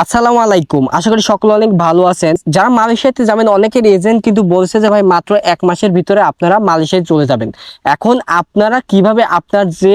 আসসালামু আলাইকুম। আশা করি সকলে অনেক ভালো আছেন। যারা মালয়েশিয়াতে যাবেন, অনেকের এজেন্ট কিন্তু বলছে যে, ভাই, মাত্র এক মাসের ভিতরে আপনারা মালয়েশিয়ায় চলে যাবেন। এখন আপনারা কীভাবে আপনার যে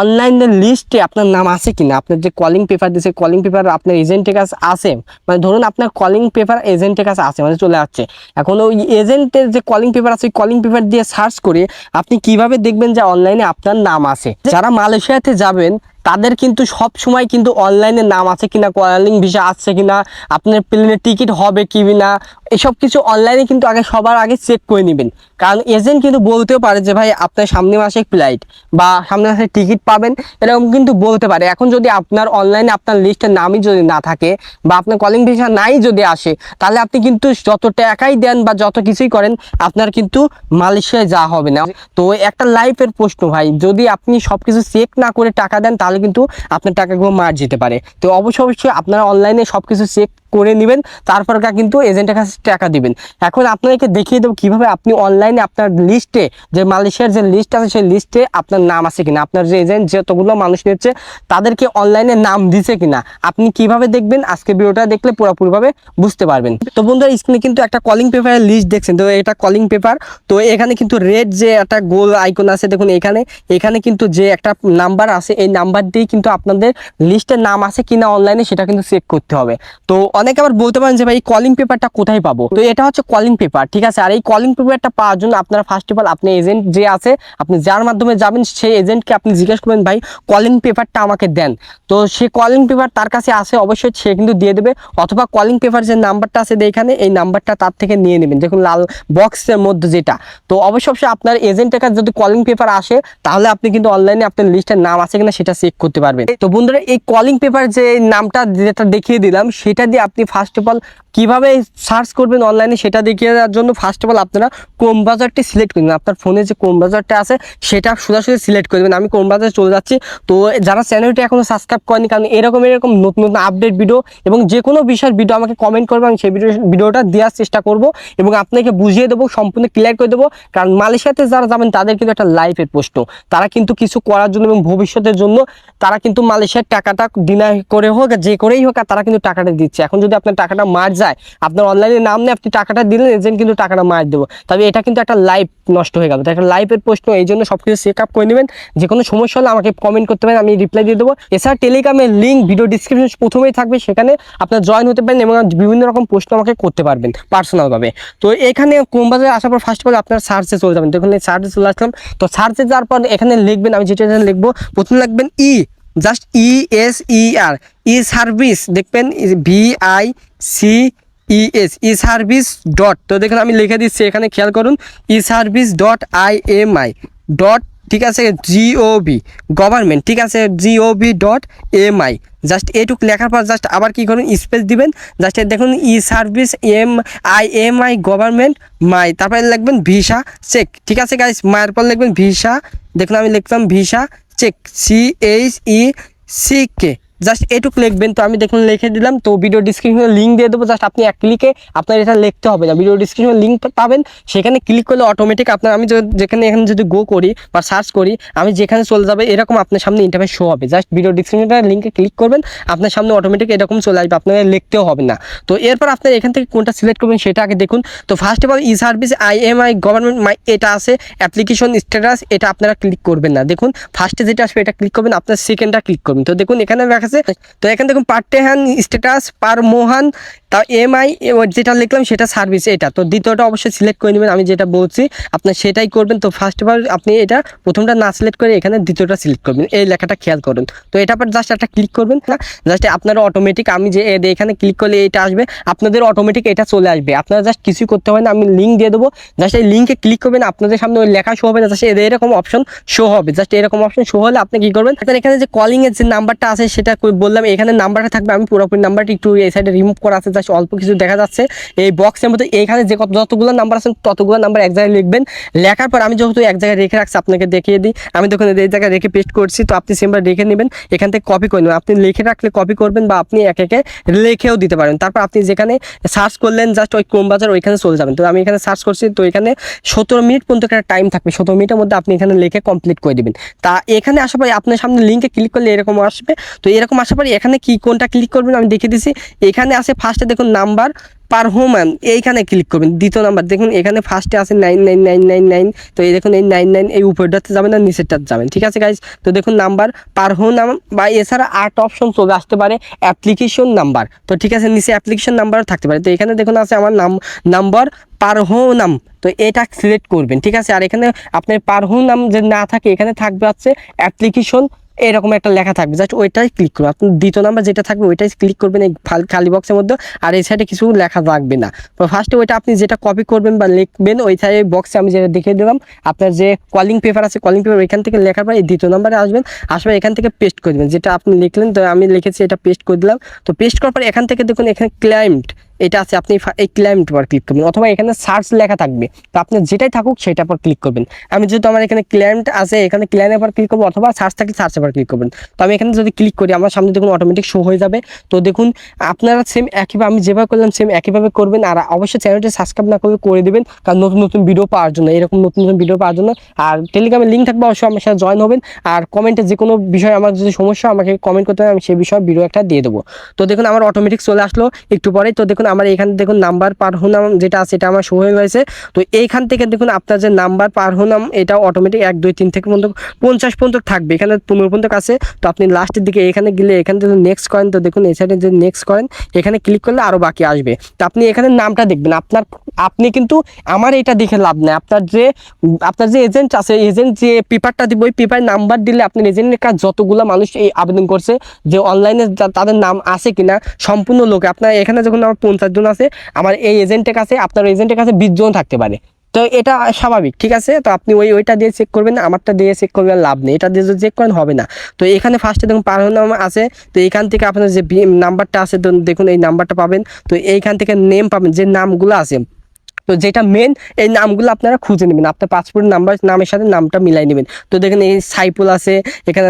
অনলাইনের লিস্টে আপনার নাম আছে কিনা, আপনার যে কলিং পেপার দিয়েছে কলিং পেপার আপনার এজেন্টের কাছে আছে মানে ধরুন আপনার কলিং পেপার এজেন্টের কাছে আছে মানে চলে আসছে। এখন ওই এজেন্টের যে কলিং পেপার আছে, ওই কলিং পেপার দিয়ে সার্চ করে আপনি কীভাবে দেখবেন যে অনলাইনে আপনার নাম আছে। যারা মালয়েশিয়াতে যাবেন তাদের কিন্তু সব সময় কিন্তু অনলাইনে নাম আছে কিনা কলিং ভিসা আছে কিনা, আপনার প্লেনের টিকিট হবে কি না, এসব কিছু অনলাইনে কিন্তু আগে সবার আগে চেক করে নেবেন। কারণ এজেন্ট কিন্তু বলতেও পারে যে, ভাই, আপনার সামনে মাসে ফ্লাইট বা সামনে মাসে টিকিট পাবেন। এরকম কিন্তু বলতে পারে। এখন যদি আপনার অনলাইনে আপনার লিস্টের নামই যদি না থাকে বা আপনার কলিং ভিসা নাই যদি আসে, তাহলে আপনি কিন্তু যত টাকাই দেন বা যত কিছুই করেন, আপনার কিন্তু মালয়েশিয়ায় যাওয়া হবে না। তো একটা লাইফের প্রশ্ন ভাই, যদি আপনি সব কিছু চেক না করে টাকা দেন, তাহলে কিন্তু আপনার টাকাগুলো মার যেতে পারে। তো অবশ্যই অবশ্যই আপনারা অনলাইনে সব কিছু চেক করে নেবেন তারপর কিন্তু এজেন্টের কাছে টাকা দিবেন। এখন আপনাদেরকে দেখিয়ে দেবো কীভাবে আপনি অনলাইনে আপনার লিস্টে যে মালয়েশিয়ার যে লিস্ট আছে, সেই লিস্টে আপনার নাম আছে কিনা, আপনার যে এজেন্ট যতগুলো মানুষ নিচ্ছে, তাদেরকে অনলাইনে নাম দিছে কিনা, আপনি কীভাবে দেখবেন, আজকে ভিডিওটা দেখলে পুরোপুরিভাবে বুঝতে পারবেন। তো বন্ধুরা স্ক্রিনে কিন্তু একটা কলিং পেপারের লিস্ট দেখছেন, তো এটা কলিং পেপার তো এখানে কিন্তু রেড যে একটা গোল আইকন আছে, দেখুন এখানে এখানে কিন্তু যে একটা নাম্বার আছে, এই নাম্বার দিয়ে কিন্তু আপনাদের লিস্টের নাম আছে কিনা অনলাইনে সেটা কিন্তু চেক করতে হবে। তো অনেকে আবার বলতে পারেন যে ভাই, এই কলিং পেপারটা কোথায় পাবো? তো এটা হচ্ছে কলিং পেপার ঠিক আছে? আর এই কলিং পেপারটা পাওয়ার জন্য আপনারা ফার্স্ট অফ অল আপনি এজেন্ট যে আছে, আপনি যার মাধ্যমে যাবেন, সেই এজেন্টকে আপনি জিজ্ঞেস করবেন, ভাই কলিং পেপারটা আমাকে দেন। তো সে কলিং পেপার তার কাছে আছে অবশ্যই সে কিন্তু দিয়ে দেবে। অথবা কলিং পেপার যে নাম্বারটা আছে এখানে, এই নাম্বারটা তার থেকে নিয়ে নেবেন। দেখুন, লাল বক্সের মধ্যে যেটা। তো অবশ্যই অবশ্যই আপনার এজেন্টের কাছে যদি কলিং পেপার আসে, তাহলে আপনি কিন্তু অনলাইনে আপনার লিস্টের নাম আছে কিনা সেটা চেক করতে পারবেন। তো বন্ধুরা, এই কলিং পেপার যে নামটা যেটা দেখিয়ে দিলাম, সেটা দিয়ে আপনি ফার্স্ট অফ অল কীভাবে সার্চ করবেন অনলাইনে সেটা দেখিয়ে দেওয়ার জন্য ফার্স্ট অফ অল আপনারা ক্রোম বাজারটি সিলেক্ট করবেন। আপনার ফোনে যে ক্রোম বাজারটা আছে, সেটা সোজাসুজি সিলেক্ট করবেন আমি ক্রোম বাজারে চলে যাচ্ছি। তো যারা চ্যানেলটি এখনও সাবস্ক্রাইব করেনি, কারণ এরকম এরকম নতুন নতুন আপডেট ভিডিও এবং যে কোনো বিষয়ের ভিডিও আমাকে কমেন্ট করবে, আমি সেই ভিডিও ভিডিওটা দেওয়ার চেষ্টা করব এবং আপনাকে বুঝিয়ে দেবো, সম্পূর্ণ ক্লিয়ার করে দেবো। কারণ মালয়েশিয়াতে যারা যাবেন, তাদের কিন্তু একটা লাইফের প্রশ্ন। তারা কিন্তু কিছু করার জন্য এবং ভবিষ্যতের জন্য তারা কিন্তু মালয়েশিয়ার টাকাটা ডিনার করে হোক, যে করেই হোক তারা কিন্তু টাকাটা দিচ্ছে। এখন যদি আপনার টাকাটা মার যায়, আপনার অনলাইনে নাম নিয়ে আপনি টাকাটা দিলেন এজেন্ট কিন্তু টাকাটা মার দেবো। তবে এটা কিন্তু একটা লাইফ নষ্ট হয়ে গেল। তো একটা লাইফের প্রশ্ন, এই জন্য সব কিছু চেক আপ করে নেবেন। যে কোনো সমস্যা হলে আমাকে কমেন্ট করতে পারেন, আমি রিপ্লাই দিয়ে দেবো। এছাড়া টেলিগ্রামের লিঙ্ক ভিডিও ডিসক্রিপশন প্রথমেই থাকবে। সেখানে আপনার জয়েন হতে পারেন এবং বিভিন্ন রকম প্রশ্ন আমাকে করতে পারবেন পার্সোনালভাবে তো এখানে কোম্পানিতে আসার পর ফার্স্ট অফ অল আপনার সার্চে চলে যাবেন। দেখুন, এই সার্চে চলে আসলাম। তো সার্চে যাওয়ার পর এখানে লিখবেন, আমি যেটা এখানে লিখব, প্রথমে লিখবেন E just E S E R E service দেখবেন V I C E S E service dot তো দেখুন, আমি লিখে দিচ্ছি এখানে, খেয়াল করুন E service dot I M I dot ঠিক আছে জিওবি গভর্নমেন্ট ঠিক আছে GOB dot M I just এটুক লেখার পর জাস্ট আবার কি করুন স্পেস দিবেন, জাস্ট দেখুন E service M I M I government my তারপরে লিখবেন ভিসা চেক ঠিক আছে গাইস মায়ের পর লিখবেন ভিসা দেখুন, আমি লিখলাম visa check C H E C K just এটুক লিখবেন, তো আমি দেখুন লিখে দিলাম, তো ভিডিও ডিসক্রিপশনে লিঙ্ক দিয়ে দেবো। জাস্ট আপনি এক ক্লিকে আপনার এটা লিখতে হবে না। ভিডিও ডিসক্রিপশনে লিঙ্ক পাবেন, সেখানে ক্লিক করলে অটোমেটিক আপনার আমি যেখানে এখানে যদি গো করি বা সার্চ করি, আমি যেখানে চলে যাবে এরকম আপনার সামনে ইন্টারফেস শো হবে। জাস্ট ভিডিও ডিসক্রিপশনের লিঙ্কে ক্লিক করবেন, আপনার সামনে অটোমেটিক এরকম চলে আসবে আপনার লিখতেও হবে না। তো এরপর আপনার এখান থেকে কোনটা সিলেক্ট করবেন সেটা আগে দেখুন। তো first of all E service I M I government my এটা আছে অ্যাপ্লিকেশন স্ট্যাটাস এটা আপনারা ক্লিক করবেন না। দেখুন ফার্স্টে যেটা আসবে, এটা ক্লিক করবেন, আপনার সেকেন্ডটা ক্লিক করবেন। তো দেখুন, এখানে দেখাচ্ছে তো এখানে দেখুন পার্টে হ্যান স্ট্যাটাস পার মোহান তা এম আই যেটা লিখলাম সেটা সার্ভিস এটা। তো দ্বিতীয়টা অবশ্যই সিলেক্ট করে নেবেন, আমি যেটা বলছি, আপনার সেটাই করবেন। তো ফার্স্ট অফ অল আপনি এটা প্রথমটা না সিলেক্ট করে এখানে দ্বিতীয়টা সিলেক্ট করবেন। এই লেখাটা খেয়াল করুন। তো এটা পর জাস্ট একটা ক্লিক করবেন, না? জাস্ট আপনারা অটোমেটিক আমি যে এখানে ক্লিক করলে এটা আসবে, আপনাদের অটোমেটিক এটা চলে আসবে। আপনারা জাস্ট কিছুই করতে হয় না, আমি লিঙ্ক দিয়ে দেবো। জাস্ট এই লিঙ্কে ক্লিক করবেন, আপনাদের সামনে ওই লেখা শো হবে না জাস্ট এরকম অপশন শো হবে। জাস্ট এরকম অপশন শো হলে আপনি কি করবেন? এখানে যে কলিং এর যে নাম্বারটা আছে, সেটা বললাম, এখানে নাম্বারটা থাকবে, আমি পুরোপুরি নাম্বারটি একটু এই সাইডে রিমুভ করা আছে জাস্ট অল্প কিছু দেখা যাচ্ছে। এই বক্সের মধ্যে এইখানে যে যতগুলো নাম্বার আছে, ততগুলো নাম্বার এক জায়গায় লিখবেন। লেখার পর আমি যেহেতু এক জায়গায় রেখে রাখছি, আপনাকে দেখিয়ে দিই। আমি দেখুন এই জায়গায় রেখে পেস্ট করছি, তো আপনি সিম্বার রেখে নেবেন। এখান থেকে কপি করে নেবেন। আপনি লিখে রাখলে কপি করবেন বা আপনি এক একে লিখেও দিতে পারেন। তারপর আপনি যেখানে সার্চ করলেন জাস্ট ওই ক্রোম বাজার ওইখানে চলে যাবেন। তো আমি এখানে সার্চ করছি, তো এখানে সতেরো মিনিট পর্যন্ত একটা টাইম থাকবে। সতেরো মিনিটের মধ্যে আপনি এখানে লিখে কমপ্লিট করে দিবেন। তা এখানে আসার পরে আপনার সামনে লিঙ্কে ক্লিক করলে এরকম আসবে। তো এরকম এরকম আসার পরে এখানে কি কোনটা ক্লিক করবেন আমি দেখে দিছি। এখানে আছে ফার্স্টে দেখুন নাম্বার পার হোম এইখানে ক্লিক করবেন। দ্বিতীয় নাম্বার দেখুন এখানে ফার্স্টে আছে nine nine nine nine nine তো এই দেখুন এই নাইন নাইন এই উপরটাতে যাবেন না নিচেরটাতে যাবেন, ঠিক আছে গাইজ তো দেখুন নাম্বার পার হোম নাম বা এছাড়া আট অপশন চলে আসতে পারে অ্যাপ্লিকেশন নাম্বার তো ঠিক আছে, নিচে অ্যাপ্লিকেশন নাম্বারও থাকতে পারে। তো এখানে দেখুন আছে আমার নাম নাম্বার পার নাম তো এটা সিলেক্ট করবেন, ঠিক আছে? আর এখানে আপনার পার নাম যে না থাকে, এখানে থাকবে হচ্ছে অ্যাপ্লিকেশন এরকম একটা লেখা থাকবে। জাস্ট ওইটাই ক্লিক করুন আপনি দ্বিতীয় নাম্বার যেটা থাকবে ওইটাই ক্লিক করবেন এই খালি বক্সের মধ্যে। আর এই সাইডে কিছু লেখা থাকবে না। তো ফার্স্টে ওইটা আপনি যেটা কপি করবেন বা লিখবেন, ওই সাইডে বক্সে আমি যেটা দেখিয়ে দিলাম, আপনার যে কলিং পেপার আছে কলিং পেপার ওইখান থেকে লেখার পর এই দ্বিতীয় নাম্বারে আসবেন। আসবে এখান থেকে পেস্ট করে দেবেন। যেটা আপনি লিখলেন, তো আমি লিখেছি, এটা পেস্ট করে দিলাম। তো পেস্ট করার পর এখান থেকে দেখুন, এখানে ক্লাইম্ট এটা আছে, আপনি এই ক্লাইম্ট পর ক্লিক করবেন, অথবা এখানে সার্চ লেখা থাকবে। তো আপনি যেটাই থাকুক, সেটার পর ক্লিক করবেন। আমি যেহেতু আমার এখানে ক্লাইম্ট আছে, এখানে ক্লাইমের পর ক্লিক করব, অথবা সার্চ থাকলে সার্চের পর ক্লিক করবেন। তো আমি এখানে যদি ক্লিক করি, আমার সামনে দেখুন অটোমেটিক শো হয়ে যাবে। তো দেখুন, আপনারা সেম একইভাবে, আমি যেভাবে করলাম সেম একইভাবে করবেন। আর অবশ্যই চ্যানেলটি সাবস্ক্রাইব না করলে করে দেবেন, কারণ নতুন নতুন ভিডিও পাওয়ার জন্য, এরকম নতুন নতুন ভিডিও পাওয়ার জন্য। আর টেলিগ্রামের লিঙ্ক থাকবে, অবশ্যই আমার সাথে জয়েন হবেন। আর কমেন্টে যে কোনো বিষয়ে আমার যদি সমস্যা আমাকে কমেন্ট করতে হবে, আমি সেই বিষয়ে ভিডিও একটা দিয়ে দেবো। তো দেখুন, আমার অটোমেটিক চলে আসলো, একটু পরেই। তো দেখুন আমার এখানে দেখুন নাম্বার পার হোনাম যেটা আছে, এটা আমার শো হয়ে গেছে। তো এইখান থেকে দেখুন আপনার যে নাম্বার পার হোনাম এটা অটোমেটিক এক, দুই, তিন থেকে পর্যন্ত, পঞ্চাশ পর্যন্ত থাকবে। এখানে পনেরো পর্যন্ত আছে। তো আপনি লাস্টের দিকে এখানে গেলে, এখানে যদি নেক্সট করেন তো দেখুন এই সাইডে যদি নেক্সট করেন এখানে ক্লিক করলে আরও বাকি আসবে। তো আপনি এখানে নামটা দেখবেন। আপনার আপনি কিন্তু আমার এটা দেখে লাভ নেই। আপনার যে আপনার যে এজেন্ট আছে এজেন্ট যে পেপারটা দিব, ওই পেপার নাম্বার দিলে আপনার এজেন্টের কাজ যতগুলো মানুষ এই আবেদন করছে, যে অনলাইনে তাদের নাম আছে কিনা, সম্পূর্ণ লোকে। আপনার এখানে যখন আমার পঞ্চাশ জন আছে, আমার এই এজেন্টের কাছে, আপনার এজেন্টের কাছে বিশ জন থাকতে পারে। তো এটা স্বাভাবিক, ঠিক আছে? তো আপনি ওই, ওইটা দিয়ে চেক করবেন, আমারটা দিয়ে চেক করবেন লাভ নেই। এটা দিয়ে চেক করেন, হবে না। তো এখানে ফার্স্টে দেখুন পার নাম আছে, তো এখান থেকে আপনার যে নাম্বারটা আছে দেখুন, এই নাম্বারটা পাবেন। তো এইখান থেকে নেম পাবেন, যে নামগুলো আছে। তো যেটা মেন এই নামগুলো আপনারা খুঁজে নেবেন। আপনার পাসপোর্ট নাম্বার নামের সাথে নামটা মিলাই নেবেন। তো দেখেন এই সাইফুল আছে, এখানে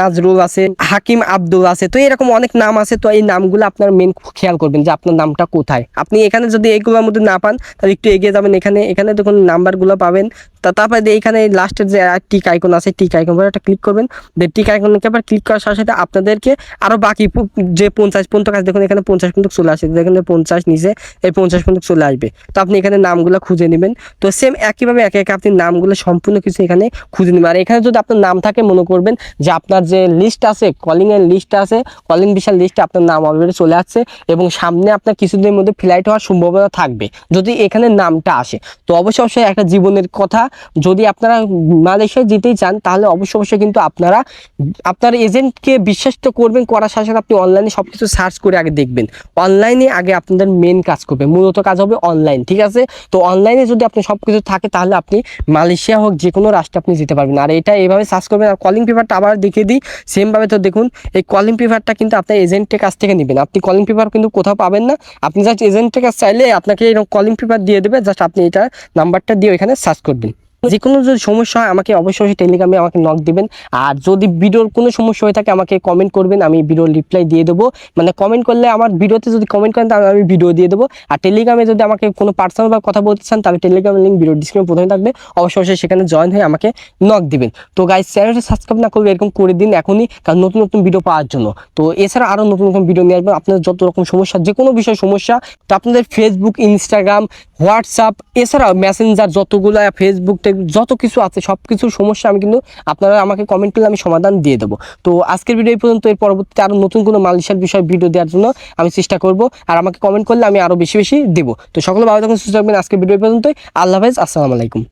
নাজরুল আছে, হাকিম আব্দুল আছে। তো এরকম অনেক নাম আছে। তো এই নামগুলো আপনার মেন খেয়াল করবেন যে আপনার নামটা কোথায়। আপনি এখানে যদি এইগুলোর মধ্যে না পান, তাহলে একটু এগিয়ে যাবেন এখানে। এখানে দেখুন নাম্বারগুলো পাবেন। তা তারপরে এখানে লাস্টের যে টিক আইকন আছে টিক আইকন একটা ক্লিক করবেন। টিক আইকনকে আবার ক্লিক করার সাথে সাথে আপনাদেরকে আরও বাকি যে পঞ্চাশ পর্যন্ত কাজ, দেখুন এখানে পঞ্চাশ পর্যন্ত চলে আসে। দেখুন পঞ্চাশ নিচে এই পঞ্চাশ পর্যন্ত চলে আসবে। তো আপনি এখানে নামগুলো খুঁজে নেবেন। তো সেম একইভাবে একে একে আপনি নামগুলো সম্পূর্ণ কিছু এখানে খুঁজে নেবেন। আর এখানে যদি আপনার নাম থাকে, মনে করবেন যে আপনার যে লিস্ট আছে কলিং এর লিস্ট আছে কলিং বিশাল লিস্টে আপনার নাম অলরেডি চলে আসছে এবং সামনে আপনার কিছুদিনের মধ্যে ফ্লাইট হওয়ার সম্ভাবনা থাকবে, যদি এখানে নামটা আসে। তো অবশ্যই অবশ্যই একটা জীবনের কথা যদি আপনারা মালয়েশিয়ায় যেতেই চান, তাহলে অবশ্যই অবশ্যই কিন্তু আপনারা, আপনার এজেন্টকে বিশ্বাস তো করবেন, করার সাথে সাথে আপনি অনলাইনে সব কিছু সার্চ করে আগে দেখবেন। অনলাইনে আগে আপনাদের মেন কাজ করবে, মূলত কাজ হবে অনলাইন ঠিক আছে? তো অনলাইনে যদি আপনি সব কিছু থাকে, তাহলে আপনি মালয়েশিয়া হোক যে কোনো রাষ্ট্রে আপনি যেতে পারবেন। আর এটা এইভাবে সার্চ করবেন, আর কলিং পেপারটা আবার দেখিয়ে দিই সেমভাবে তো দেখুন, এই কলিং পেপারটা কিন্তু আপনার এজেন্টের কাছ থেকে নেবেন। আপনি কলিং পেপার কিন্তু কোথাও পাবেন না, আপনি জাস্ট এজেন্টের কাছে চাইলে আপনাকে এরকম কলিং পেপার দিয়ে দেবে জাস্ট আপনি এটা নাম্বারটা দিয়ে ওইখানে সার্চ করবেন। যে কোনো যদি সমস্যা হয়, আমাকে অবশ্যই টেলিগ্রামে আমাকে নক দিবেন। আর যদি ভিডিওর কোনো সমস্যা হয়ে থাকে, আমাকে কমেন্ট করবেন, আমি ভিডিওর রিপ্লাই দিয়ে দেবো। মানে কমেন্ট করলে আমার ভিডিওতে যদি কমেন্ট করেন, তাহলে আমি ভিডিও দিয়ে দেবো। আর টেলিগ্রামে যদি আমাকে কোনো পার্সোনাল বা কথা বলতে চান, তাহলে টেলিগ্রামের লিঙ্ক ভিডিও ডিসক্রিপশনে প্রথমে থাকবে। অবশ্যই অবশ্যই সেখানে জয়েন হয়ে আমাকে নক দিবেন। তো গাইজ চ্যানেলটা সাবস্ক্রাইব না করবে এরকম করে দিন এখনই, কারণ নতুন নতুন ভিডিও পাওয়ার জন্য। তো এছাড়া আরও নতুন নতুন ভিডিও নিয়ে আসবেন। আপনাদের যত রকম সমস্যা যে কোনো বিষয় সমস্যা, তো আপনাদের ফেসবুক ইনস্টাগ্রাম হোয়াটসঅ্যাপ, এছাড়াও মেসেঞ্জার যতগুলো ফেসবুক যত কিছু আছে সব কিছুর সমস্যা আমি কিন্তু আপনারা আমাকে কমেন্ট করলে আমি সমাধান দিয়ে দেবো। তো আজকের ভিডিও পর্যন্ত, এর পরবর্তীতে আরও নতুন কোনো মালিশার বিষয়ে ভিডিও দেওয়ার জন্য আমি চেষ্টা করব। আর আমাকে কমেন্ট করলে আমি আরও বেশি বেশি দেবো। তো সকলে ভালো থাকুন, সুস্থ থাকবেন আজকের ভিডিও পর্যন্তই। আল্লাহ হাফেজ, আসসালামু আলাইকুম।